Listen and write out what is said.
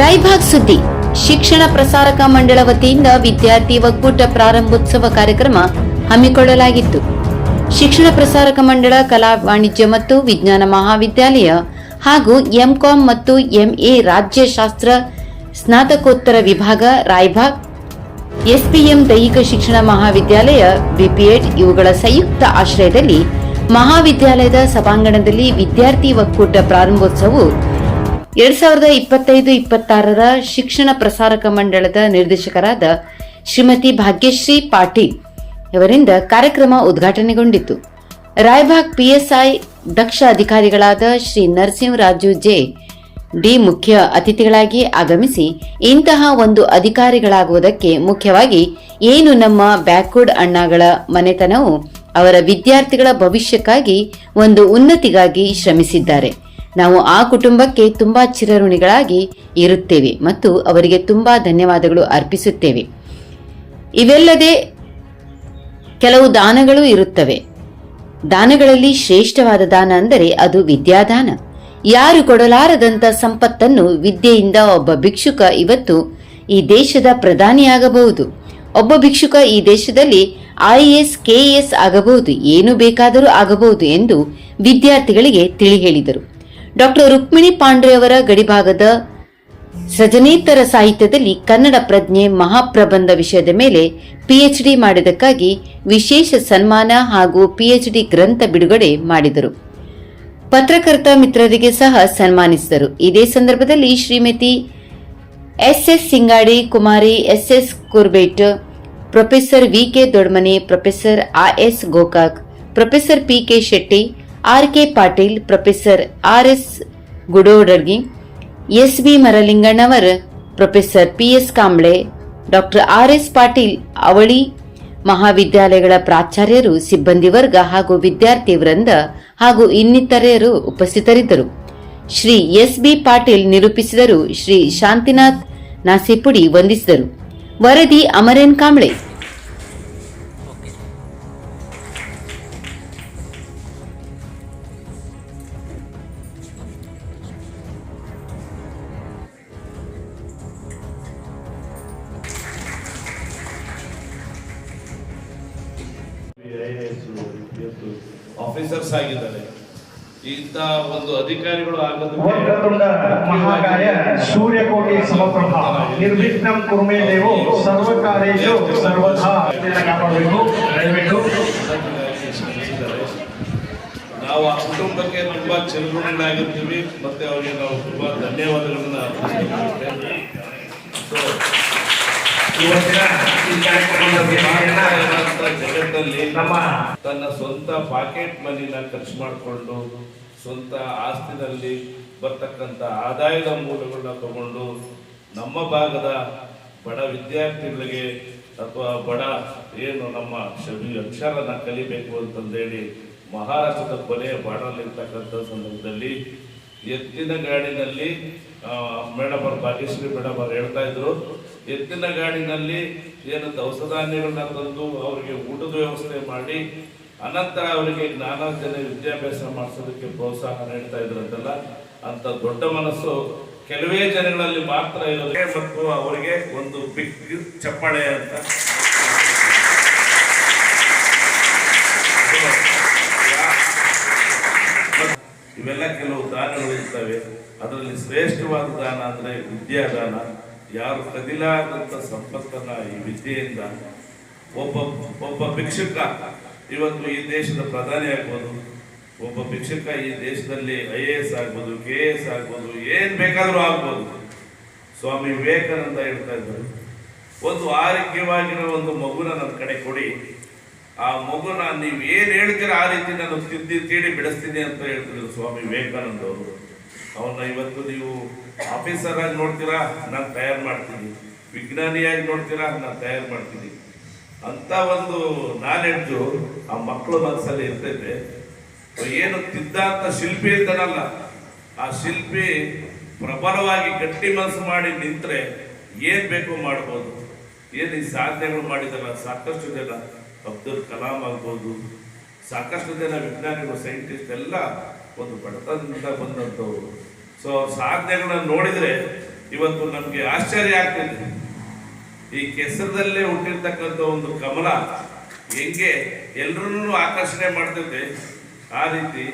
ರಾಯಭಾಗ್ ಸುದ್ದಿ. ಶಿಕ್ಷಣ ಪ್ರಸಾರಕ ಮಂಡಳ ವತಿಯಿಂದ ವಿದ್ಯಾರ್ಥಿ ಒಕ್ಕೂಟ ಪ್ರಾರಂಭೋತ್ಸವ ಕಾರ್ಯಕ್ರಮ ಹಮ್ಮಿಕೊಳ್ಳಲಾಗಿತ್ತು. ಶಿಕ್ಷಣ ಪ್ರಸಾರಕ ಮಂಡಳ, ಕಲಾ ವಾಣಿಜ್ಯ ಮತ್ತು ವಿಜ್ಞಾನ ಮಹಾವಿದ್ಯಾಲಯ ಹಾಗೂ ಎಂಕಾಂ ಮತ್ತು ಎಂಎ ರಾಜ್ಯಶಾಸ್ತ್ರ ಸ್ನಾತಕೋತ್ತರ ವಿಭಾಗ ರಾಯ್ಭಾಗ್, ಎಸ್ಪಿಎಂ ದೈಹಿಕ ಶಿಕ್ಷಣ ಮಹಾವಿದ್ಯಾಲಯ, ಬಿಪಿಎಡ್ ಇವುಗಳ ಸಂಯುಕ್ತ ಆಶ್ರಯದಲ್ಲಿ ಮಹಾವಿದ್ಯಾಲಯದ ಸಭಾಂಗಣದಲ್ಲಿ ವಿದ್ಯಾರ್ಥಿ ಒಕ್ಕೂಟ ಪ್ರಾರಂಭೋತ್ಸವವು ಎರಡ್ ಸಾವಿರದ ಇಪ್ಪತ್ತೈದು ಇಪ್ಪತ್ತಾರರ ಶಿಕ್ಷಣ ಪ್ರಸಾರಕ ಮಂಡಳದ ನಿರ್ದೇಶಕರಾದ ಶ್ರೀಮತಿ ಭಾಗ್ಯಶ್ರೀ ಪಾಟೀಲ್ ಇವರಿಂದ ಕಾರ್ಯಕ್ರಮ ಉದ್ಘಾಟನೆಗೊಂಡಿತು. ರಾಯಭಾಗ್ ಪಿಎಸ್ಐ ದಕ್ಷ ಅಧಿಕಾರಿಗಳಾದ ಶ್ರೀ ನರಸಿಂಹರಾಜು ಜೆ, ಡಿ ಮುಖ್ಯ ಅತಿಥಿಗಳಾಗಿ ಆಗಮಿಸಿ ಇಂತಹ ಒಂದು ಅಧಿಕಾರಿಗಳಾಗುವುದಕ್ಕೆ ಮುಖ್ಯವಾಗಿ ಏನು ನಮ್ಮ ಬ್ಯಾಕ್ವರ್ಡ್ ಅಣ್ಣಗಳ ಮನೆತನವು ಅವರ ವಿದ್ಯಾರ್ಥಿಗಳ ಭವಿಷ್ಯಕ್ಕಾಗಿ ಒಂದು ಉನ್ನತಿಗಾಗಿ ಶ್ರಮಿಸಿದ್ದಾರೆ. ನಾವು ಆ ಕುಟುಂಬಕ್ಕೆ ತುಂಬಾ ಚಿರಋಣಿಗಳಾಗಿ ಇರುತ್ತೇವೆ ಮತ್ತು ಅವರಿಗೆ ತುಂಬಾ ಧನ್ಯವಾದಗಳು ಅರ್ಪಿಸುತ್ತೇವೆ. ಇವೆಲ್ಲದೆ ಕೆಲವು ದಾನಗಳು ಇರುತ್ತವೆ. ದಾನಗಳಲ್ಲಿ ಶ್ರೇಷ್ಠವಾದ ದಾನ ಅಂದರೆ ಅದು ವಿದ್ಯಾದಾನ. ಯಾರು ಕೊಡಲಾರದಂತ ಸಂಪತ್ತನ್ನು ವಿದ್ಯೆಯಿಂದ ಒಬ್ಬ ಭಿಕ್ಷುಕ ಇವತ್ತು ಈ ದೇಶದ ಪ್ರಧಾನಿಯಾಗಬಹುದು. ಒಬ್ಬ ಭಿಕ್ಷುಕ ಈ ದೇಶದಲ್ಲಿ ಐಎಎಸ್ ಕೆಎಎಸ್ ಆಗಬಹುದು, ಏನು ಬೇಕಾದರೂ ಆಗಬಹುದು ಎಂದು ವಿದ್ಯಾರ್ಥಿಗಳಿಗೆ ತಿಳಿ ಹೇಳಿದರು ಡಾಕ್ಟರ್ ರುಕ್ಮಿಣಿ ಪಾಂಡ್ರೆಯವರ ಗಡಿಭಾಗದ ಸೃಜನೇತರ ಸಾಹಿತ್ಯದಲ್ಲಿ ಕನ್ನಡ ಪ್ರಜ್ಞೆ ಮಹಾಪ್ರಬಂಧ ವಿಷಯದ ಮೇಲೆ ಪಿಎಚ್ಡಿ ಮಾಡಿದಕ್ಕಾಗಿ ವಿಶೇಷ ಸನ್ಮಾನ ಹಾಗೂ ಪಿಎಚ್ಡಿ ಗ್ರಂಥ ಬಿಡುಗಡೆ ಮಾಡಿದರು. ಪತ್ರಕರ್ತ ಮಿತ್ರರಿಗೆ ಸಹ ಸನ್ಮಾನಿಸಿದರು. ಇದೇ ಸಂದರ್ಭದಲ್ಲಿ Shrimati S S Singadi, Kumari S S Kurbet, professor V K Dodmane, professor R S Gokak, professor P K Shetty R K Patil, professor R S Gudodargi S B Maralingannavar professor P S Kamble, doctor R S Patil ಅವಳಿ, ಮಹಾವಿದ್ಯಾಲಯಗಳ ಪ್ರಾಚಾರ್ಯರು, ಸಿಬ್ಬಂದಿ ವರ್ಗ ಹಾಗೂ ವಿದ್ಯಾರ್ಥಿ ವೃಂದ ಹಾಗೂ ಇನ್ನಿತರರು ಉಪಸ್ಥಿತರಿದ್ದರು. ಶ್ರೀ ಎಸ್ ಬಿ ಪಾಟೀಲ್ ನಿರೂಪಿಸಿದರು. ಶ್ರೀ ಶಾಂತಿನಾಥ್ ನಾಸಿಪುಡಿ ವಂದಿಸಿದರು. ವರದಿ ಅಮರೇನ್ ಕಾಂಬ್ಳೆ. ಆಫೀಸರ್ಸ್ ಆಗಿದ್ದಾರೆ. ಇಂಥ ಒಂದು ಅಧಿಕಾರಿಗಳು ಆಗೋದಕ್ಕೆ ಮಹಾಕಾಯ ಸೂರ್ಯಕೋಟಿ ಸಮಪ್ರಭಾ. ನಿರ್ವಿಘ್ನಂ ಕುರ್ಮೇ ದೇವೋ ಸರ್ವಕಾರ್ಯೇಷು ಸರ್ವಥಾ ಇದನ್ನ ಕಾಪಾಡಬೇಕು ದಯವಿಟ್ಟು. ನಾವು ಆ ಕುಟುಂಬಕ್ಕೆ ತುಂಬಾ ಚಿರಋಣಿಗಳಾಗಿರ್ತೀವಿ ಮತ್ತೆ ಅವರಿಗೆ ನಾವು ತುಂಬಾ ಧನ್ಯವಾದಗಳನ್ನ ಜಗತ್ತಲ್ಲಿ ನಮ್ಮ ತನ್ನ ಸ್ವಂತ ಪಾಕೆಟ್ ಮನಿನ ಖರ್ಚು ಮಾಡಿಕೊಂಡು, ಸ್ವಂತ ಆಸ್ತಿನಲ್ಲಿ ಬರ್ತಕ್ಕಂಥ ಆದಾಯದ ಮೂಲಗಳನ್ನ ತಗೊಂಡು ನಮ್ಮ ಭಾಗದ ಬಡ ವಿದ್ಯಾರ್ಥಿಗಳಿಗೆ ಅಥವಾ ಬಡ ಏನು ನಮ್ಮ ಶಬಿ ಅಕ್ಷರನ ಕಲಿಬೇಕು ಅಂತಂದೇಳಿ ಮಹಾರಾಷ್ಟ್ರದ ಕೊನೆಯ ಬಾಡಲಿರ್ತಕ್ಕಂಥ ಸಂದರ್ಭದಲ್ಲಿ ಎತ್ತಿನ ಗಾಡಿನಲ್ಲಿ ಮೇಡಮ್ ಅವರು ಭಾಗ್ಯಶ್ರೀ ಮೇಡಮ್ ಅವ್ರು ಹೇಳ್ತಾ ಇದ್ರು, ಎತ್ತಿನ ಗಾಡಿನಲ್ಲಿ ಏನು ದವಸ ಧಾನ್ಯಗಳನ್ನ ತಂದು ಅವರಿಗೆ ಊಟದ ವ್ಯವಸ್ಥೆ ಮಾಡಿ, ಅನಂತರ ಅವರಿಗೆ ಜ್ಞಾನಾರ್ಜನೆ ವಿದ್ಯಾಭ್ಯಾಸ ಮಾಡಿಸೋದಕ್ಕೆ ಪ್ರೋತ್ಸಾಹ ನೀಡ್ತಾ ಇದ್ರಂತಲ್ಲ, ಅಂತ ದೊಡ್ಡ ಮನಸ್ಸು ಕೆಲವೇ ಜನಗಳಲ್ಲಿ ಮಾತ್ರ ಇರೋದೇ ಮತ್ತು ಅವರಿಗೆ ಒಂದು ಬಿಗ್ ಚಪ್ಪಾಳೆ ಅಂತ ಇವೆಲ್ಲ ಕೆಲವು ದಾನಗಳು ಇರ್ತವೆ ಅದರಲ್ಲಿ ಶ್ರೇಷ್ಠವಾದ ದಾನ ಅಂದರೆ ವಿದ್ಯಾದಾನ. ಯಾರು ಕದಿಲಾದಂಥ ಸಂಪತ್ತನ್ನ ಈ ವಿದ್ಯೆಯಿಂದ ಒಬ್ಬ ಒಬ್ಬ ಭಿಕ್ಷುಕ, ಇವತ್ತು ಈ ದೇಶದ ಪ್ರಧಾನಿ ಆಗ್ಬೋದು, ಒಬ್ಬ ಭಿಕ್ಷುಕ ಈ ದೇಶದಲ್ಲಿ ಐ ಎ ಎಸ್ ಆಗ್ಬೋದು, ಕೆ ಎ ಎಸ್ ಆಗ್ಬೋದು, ಏನ್ ಬೇಕಾದರೂ ಆಗ್ಬೋದು. ಸ್ವಾಮಿ ವಿವೇಕಾನಂದ ಹೇಳ್ತಾ ಇದ್ದರು, ಒಂದು ಆರೋಗ್ಯವಾಗಿರೋ ಒಂದು ಮಗುನ ನನ್ನ ಕಡೆ ಕೊಡಿ. ಆ ಮಗುನ ನೀವು ಏನು ಹೇಳ್ತೀರ ಆ ರೀತಿ ನಾನು ತಿದ್ದಿ ತೀಡಿ ಬಿಡಿಸ್ತೀನಿ ಅಂತ ಹೇಳ್ತಿದ್ರು ಸ್ವಾಮಿ ವಿವೇಕಾನಂದ ಅವರು. ಅವನ್ನ ಇವತ್ತು ನೀವು ಆಫೀಸರ್ ಆಗಿ ನೋಡ್ತೀರಾ? ನಾನು ತಯಾರು ಮಾಡ್ತೀನಿ. ವಿಜ್ಞಾನಿಯಾಗಿ ನೋಡ್ತೀರಾ? ನಾನು ತಯಾರು ಮಾಡ್ತೀನಿ. ಅಂತ ಒಂದು ನಾಲೆಡ್ಜು ಆ ಮಕ್ಕಳ ಮನಸ್ಸಲ್ಲಿ ಇರ್ತೈತೆ. ಏನು ತಿದ್ದಾಂತ ಶಿಲ್ಪಿ ಇರ್ತಾನಲ್ಲ ಆ ಶಿಲ್ಪಿ ಪ್ರಬಲವಾಗಿ ಗಟ್ಟಿ ಮನಸ್ಸು ಮಾಡಿ ನಿಂತರೆ ಏನು ಬೇಕು ಮಾಡ್ಬೋದು. ಏನು ಈ ಸಾಧನೆಗಳು ಮಾಡಿದಾರ ಸಾಕಷ್ಟು ಜನ ಅಬ್ದುಲ್ ಕಲಾಂ ಆಗ್ಬೋದು, ಸಾಕಷ್ಟು ಜನ ವಿಜ್ಞಾನಿಗಳು ಸೈಂಟಿಸ್ಟ್ ಎಲ್ಲ ಒಂದು ಬಡತನದಿಂದ ಬಂದಂಥವ್ರು ಸೊ ಅವ್ರ ಸಾಧನೆಗಳನ್ನ ನೋಡಿದ್ರೆ ಇವತ್ತು ನಮಗೆ ಆಶ್ಚರ್ಯ ಆಗ್ತಿದೆ. ಈ ಕೆಸರದಲ್ಲೇ ಹುಟ್ಟಿರ್ತಕ್ಕಂಥ ಒಂದು ಕಮಲ ಹೆಂಗೆ ಎಲ್ಲರನ್ನೂ ಆಕರ್ಷಣೆ ಮಾಡ್ತೈತೆ ಆ ರೀತಿ